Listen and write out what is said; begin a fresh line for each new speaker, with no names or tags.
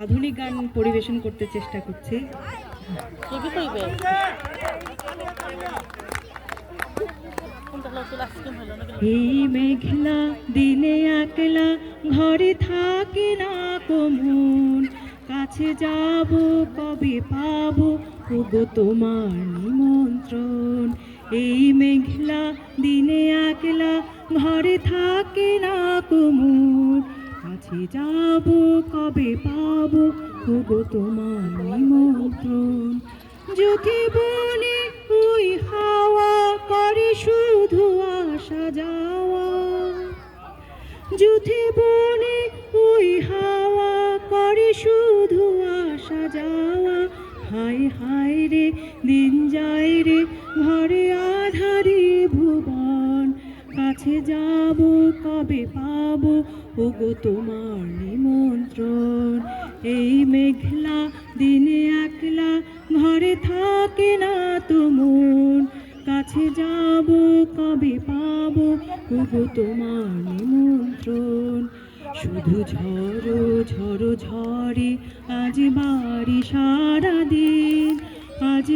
আধুনিক গান পরিবেশন করতে চেষ্টা করছি। এই মেঘলা দিনে একলা ঘরে থাকে না কমন। কাছে যাব কবে পাবো ওগো তোমার নিমন্ত্রণ। এই মেঘলা দিনে একলা ঘরে থাকে না কমন। কাছে যাব, কবে পাবো? ওগো তোমার নিমন্ত্রণ। যদি বনে ওই হাওয়া করে শুধু আসা যাওয়া। যুথে বনে ওই হাওয়া করে শুধু আসা যাওয়া। হায় হায় রে, দিন যায় রে, ঘরে আধারে কাছে যাব, কবে পাবো? ওগো তোমার নিমন্ত্রণ। এই মেঘলা দিনে একলা ঘরে থাকে না তো মন। কাছে যাব, কবে পাবো? ওগো তোমার নিমন্ত্রণ। শুধু ঝড়ো ঝড়ো ঝড়ে আজ বাড়ি সারা দিন আজ